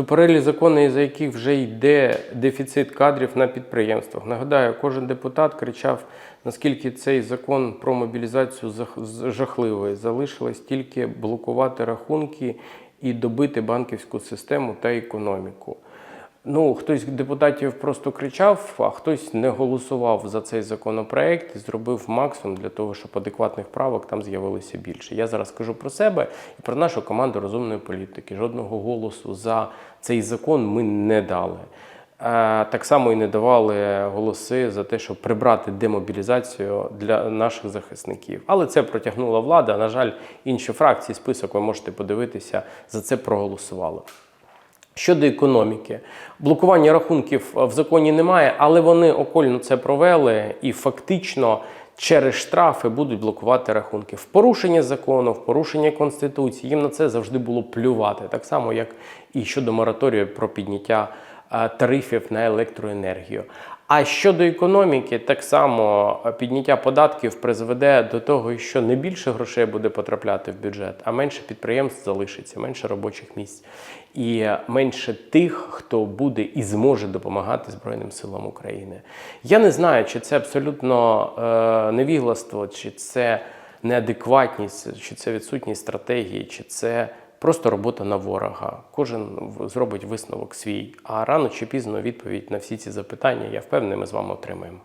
до перелі закони, за яких вже йде дефіцит кадрів на підприємствах. Нагадаю, кожен депутат кричав, наскільки цей закон про мобілізацію жахливий. Залишилось тільки блокувати рахунки і добити банківську систему та економіку. Ну, хтось депутатів просто кричав, а хтось не голосував за цей законопроект і зробив максимум для того, щоб адекватних правок там з'явилося більше. Я зараз кажу про себе і про нашу команду розумної політики. Жодного голосу за цей закон ми не дали. Е, Так само і не давали голоси за те, щоб прибрати демобілізацію для наших захисників. Але це протягнула влада. На жаль, інші фракції, список ви можете подивитися, за це проголосували. Щодо економіки, блокування рахунків в законі немає, але вони окольно це провели і фактично через штрафи будуть блокувати рахунки. В порушення закону, в порушення конституції їм на це завжди було плювати, так само як і щодо мораторію про підняття е, тарифів на електроенергію. А щодо економіки, так само е, підняття податків призведе до того, що не більше грошей буде потрапляти в бюджет, а менше підприємств залишиться, менше робочих місць і е, менше тих, хто буде і зможе допомагати Збройним силам України. Я не знаю, чи це абсолютно е, невігластво, чи це неадекватність, чи це відсутність стратегії, чи це просто робота на ворога. Кожен зробить висновок свій. А рано чи пізно відповідь на всі ці запитання, я впевнений, ми з вами отримаємо.